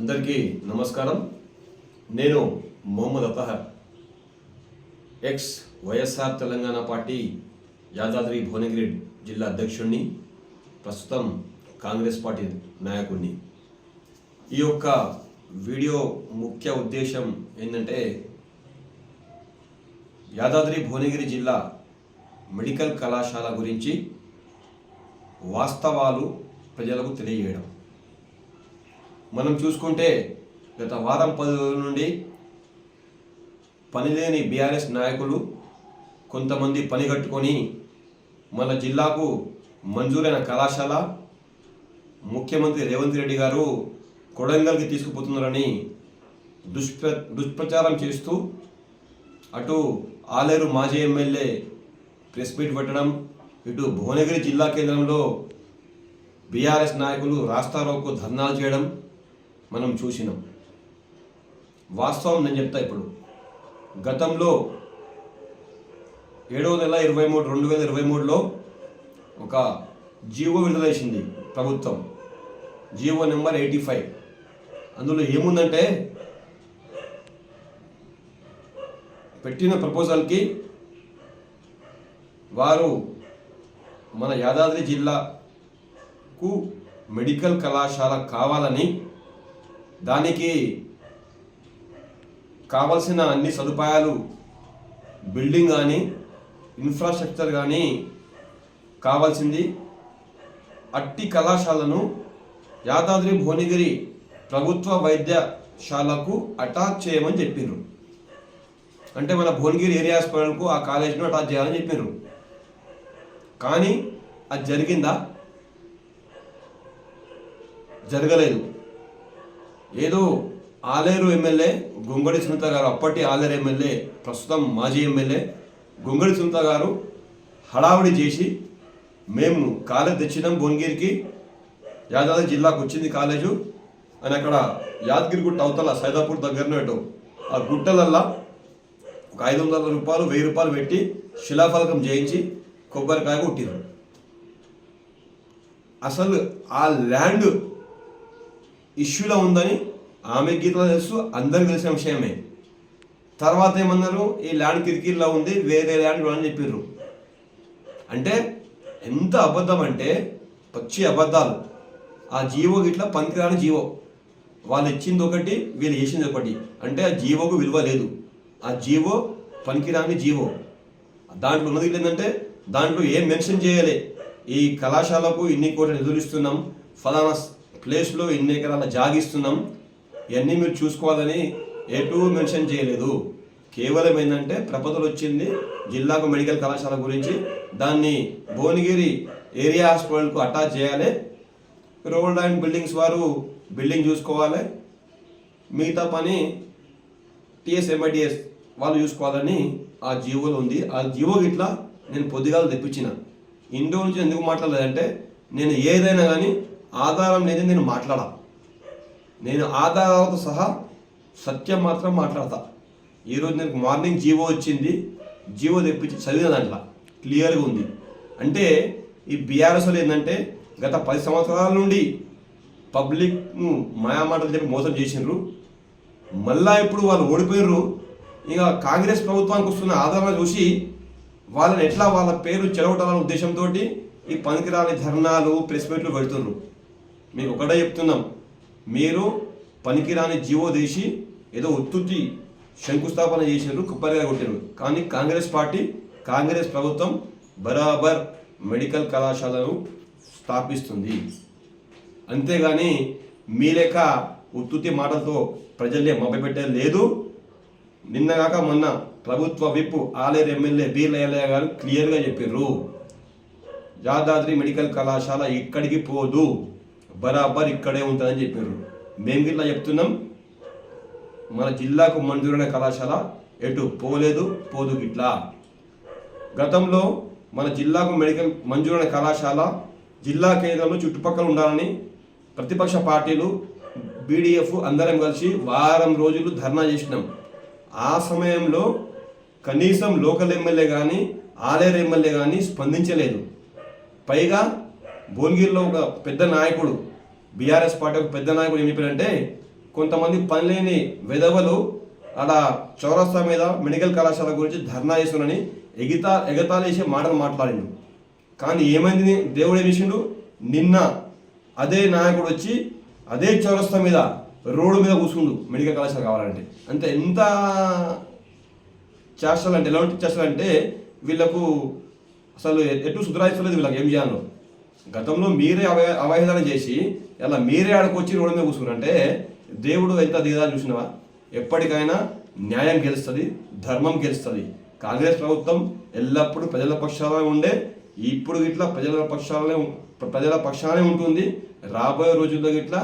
అందరికీ నమస్కారం. నేను మొహమ్మద్ అతహర్ ఎక్స్ వైఎస్ఆర్ తెలంగాణ పార్టీ యాదాద్రి భువనగిరి జిల్లా అధ్యక్షుడిని ప్రస్తుతం కాంగ్రెస్ పార్టీ నాయకుడిని ఈ యొక్క వీడియో ముఖ్య ఉద్దేశం ఏంటంటే యాదాద్రి భువనగిరి జిల్లా మెడికల్ కళాశాల గురించి వాస్తవాలు ప్రజలకు తెలియజేయడం. మనం చూసుకుంటే గత వారం పది రోజుల నుండి పనిలేని బీఆర్ఎస్ నాయకులు కొంతమంది పని కట్టుకొని మన జిల్లాకు మంజూరైన కళాశాల ముఖ్యమంత్రి రేవంత్ రెడ్డి గారు కొడంగల్కి తీసుకుపోతున్నారని దుష్ప్ర దుష్ప్రచారం చేస్తూ అటు ఆలేరు మాజీ ఎమ్మెల్యే ప్రెస్ మీట్ పెట్టడం ఇటు భువనగిరి జిల్లా కేంద్రంలో బీఆర్ఎస్ నాయకులు రాస్తారోకు ధర్నాలు చేయడం మనం చూసినాం. వాస్తవం నేను చెప్తా ఇప్పుడు. గతంలో ఏడవ నెల ఇరవై మూడు రెండు వేల ఇరవై మూడులో ఒక జీవో విడుదలేసింది ప్రభుత్వం. GO number eighty five. అందులో ఏముందంటే పెట్టిన ప్రపోజల్కి వారు మన యాదాద్రి జిల్లాకు మెడికల్ కళాశాల కావాలని దానికి కావలసిన అన్ని సదుపాయాలు బిల్డింగ్ కానీ ఇన్ఫ్రాస్ట్రక్చర్ కానీ కావాల్సింది. అట్టి కళాశాలను యాదాద్రి భువనగిరి ప్రభుత్వ వైద్యశాలకు అటాచ్ చేయమని చెప్పిండ్రు అంటే మన భువనగిరి ఏరియా హాస్పిటల్కు ఆ కాలేజ్ను అటాచ్ చేయాలని చెప్పారు కానీ అది జరిగిందా? జరగలేదు. ఏదో ఆలేరు ఎమ్మెల్యే గొంగడి సునీత గారు అప్పటి ఆలేరు ఎమ్మెల్యే ప్రస్తుతం మాజీ ఎమ్మెల్యే గొంగడి సునీత గారు హడావుడి చేసి మేము కాలేజ్ తెచ్చినాం భువనగిరికి. యాదాద్రి జిల్లాకు వచ్చింది కాలేజు. అని అక్కడ యాదగిరి గుట్ట అవతల సైదాపూర్ దగ్గరనేటు ఆ గుట్టలల్లా ఒక ఐదు వందల రూపాయలు వెయ్యి రూపాయలు పెట్టి శిలాఫలకం చేయించి కొబ్బరికాయ కొట్టిరు అసలు ఆ ల్యాండ్ ఇష్యూలో ఉందని ఆమె గీతలో తెలుసు అందరికి తెలిసిన విషయమే. తర్వాత ఏమన్నారు? ఈ ల్యాండ్ కిరికీర్లో ఉంది వేరే ల్యాండ్ అని చెప్పారు అంటే ఎంత అబద్ధం అంటే పచ్చి అబద్ధాలు. ఆ జీవో గిట్లా పనికిరాని జీవో. వాళ్ళు ఇచ్చింది ఒకటి వీళ్ళు చేసింది ఒకటి. అంటే ఆ జీవోకు విలువ లేదు. ఆ జీవో పనికిరాని జీవో. దాంట్లో ఉన్నది ఏంటంటే దాంట్లో ఏం మెన్షన్ చేయాలి. ఈ కళాశాలకు ఇన్ని కోట్ల నిధులు ఇస్తున్నాం ఫలానా ప్లేస్లో ఇన్ని ఎకరాల జాగిస్తున్నాం. ఇవన్నీ మీరు చూసుకోవాలని ఎటు మెన్షన్ చేయలేదు. కేవలం ఏంటంటే ప్రపదలు వచ్చింది జిల్లాకు మెడికల్ కళాశాల గురించి. దాన్ని భువనగిరి ఏరియా హాస్పిటల్కు అటాచ్ చేయాలి. రోడ్ అండ్ బిల్డింగ్స్ వారు బిల్డింగ్ చూసుకోవాలి. మిగతా పని టిఎస్ ఎంఐటిఎస్ వాళ్ళు చూసుకోవాలని ఆ జీవోలో ఉంది. ఆ జీవో ఇట్లా నేను పొద్దుగాలు తెప్పించిన. ఇండో నుంచి ఎందుకు మాట్లాడలేదంటే నేను ఏదైనా కానీ ఆధారం లేని నేను మాట్లాడా నేను ఆధారాలతో సహా సత్యం మాత్రం మాట్లాడతా. ఈరోజు నేను మార్నింగ్ జీవో వచ్చింది. జీవో తెప్పించి చదివిన దాంట్లో. క్లియర్గా ఉంది. అంటే ఈ బీఆర్ఎస్లో ఏంటంటే గత పది సంవత్సరాల నుండి పబ్లిక్ను మాయామాటలు చెప్పి మోసం చేసినారు మళ్ళా ఇప్పుడు వాళ్ళు ఓడిపోయినారు ఇక కాంగ్రెస్ ప్రభుత్వానికి వస్తున్న ఆదరణ చూసి వాళ్ళని ఎట్లా వాళ్ళ పేరు చెడగొట్టాలనే ఉద్దేశంతో ఈ పనికిరాని ధర్నాలు ప్రెస్ మీట్లు పెడుతున్నారు మీకు ఒకటే చెప్తున్నాం. మీరు పనికిరాని జీవో తీసి ఏదో ఉత్తుత్తి శంకుస్థాపన చేసినారు కుప్పరిగా కొట్టారు కానీ కాంగ్రెస్ పార్టీ కాంగ్రెస్ ప్రభుత్వం బరాబర్ మెడికల్ కళాశాలను స్థాపిస్తుంది. అంతేగాని మీ లెక్క ఉత్తుతి మాటలతో ప్రజల్ని మభ్యపెట్టేది లేదు. నిన్నగాక మొన్న ప్రభుత్వ విప్ ఆలేరు ఎమ్మెల్యే బీర్లయ్య గారు క్లియర్గా చెప్పారు యాదాద్రి మెడికల్ కళాశాల ఇక్కడికి పోదు. బరాబర్ ఇక్కడే ఉంటుందని చెప్పారు. మేము ఇట్లా చెప్తున్నాం. మన జిల్లాకు మంజూరైన కళాశాల ఎటు పోలేదు పోదు గిట్లా. గతంలో మన జిల్లాకు మెడికల్ మంజూరైన కళాశాల జిల్లా కేంద్రంలో చుట్టుపక్కల ఉండాలని ప్రతిపక్ష పార్టీలు బీడీఎఫ్ అందరం కలిసి వారం రోజులు ధర్నా చేసినాం. ఆ సమయంలో కనీసం లోకల్ ఎమ్మెల్యే కానీ ఆలేరు ఎమ్మెల్యే కానీ స్పందించలేదు. పైగా భువనగిరిలో ఒక పెద్ద నాయకుడు బీఆర్ఎస్ పార్టీ ఒక పెద్ద నాయకుడు ఏం చెప్పారంటే కొంతమంది పనిలేని విధవలు అలా చౌరస్తా మీద మెడికల్ కళాశాల గురించి ధర్నా చేస్తున్నారని ఎగితా ఎగతాళి మాటలు మాట్లాడిండు. కానీ ఏమైంది? దేవుడు ఏమిషిండు నిన్న అదే నాయకుడు వచ్చి అదే చౌరస్తా మీద రోడ్డు మీద కూర్చుండు మెడికల్ కళాశాల కావాలంటే. అంటే ఎంత చేస్తాలంటే ఎలాంటి చేష్టలు వీళ్ళకు అసలు ఎటు సుధరాయిస్తలేదు వీళ్ళకి ఏం చేయాలో. గతంలో మీరే అవయ అవహేళన చేసి ఇలా మీరే ఆడకొచ్చి రోడ్డు మీద కూర్చున్నారంటే దేవుడు ఎంత దిగదా చూసినవా? ఎప్పటికైనా న్యాయం గెలుస్తుంది ధర్మం గెలుస్తుంది. కాంగ్రెస్ ప్రభుత్వం ఎల్లప్పుడూ ప్రజల పక్షాలనే ఉండే ఇప్పుడు ఇట్లా ప్రజల పక్షాలనే ప్రజల పక్షాలనే ఉంటుంది. రాబోయే రోజుల్లో ఇట్లా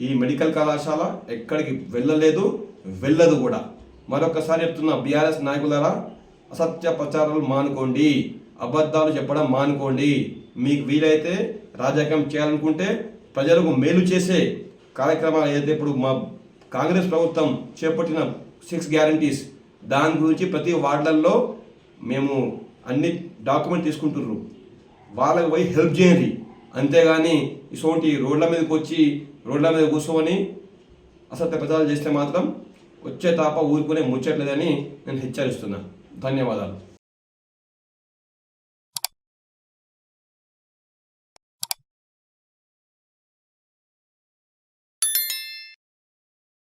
ఈ మెడికల్ కళాశాల ఎక్కడికి వెళ్ళలేదు వెళ్ళదు కూడా. మరొకసారి చెప్తున్నా బీఆర్ఎస్ నాయకులారా అసత్య ప్రచారాలు మానుకోండి. అబద్ధాలు చెప్పడం మానుకోండి. మీకు వీలైతే రాజకీయం చేయాలనుకుంటే ప్రజలకు మేలు చేసే కార్యక్రమాలు ఏదైతే ఇప్పుడు మా కాంగ్రెస్ ప్రభుత్వం చేపట్టిన సిక్స్ గ్యారంటీస్ దాని గురించి ప్రతి వార్డులలో మేము అన్ని డాక్యుమెంట్ తీసుకుంటున్నారు వాళ్ళకి పోయి హెల్ప్ చేయండి. అంతేగాని ఇటువంటి రోడ్ల మీదకి వచ్చి రోడ్ల మీద కూర్చోని అసత్య ప్రచారాలు చేస్తే మాత్రం వచ్చే తాప ఊరుకునే ముచ్చట్లేదని నేను హెచ్చరిస్తున్నా. ధన్యవాదాలు.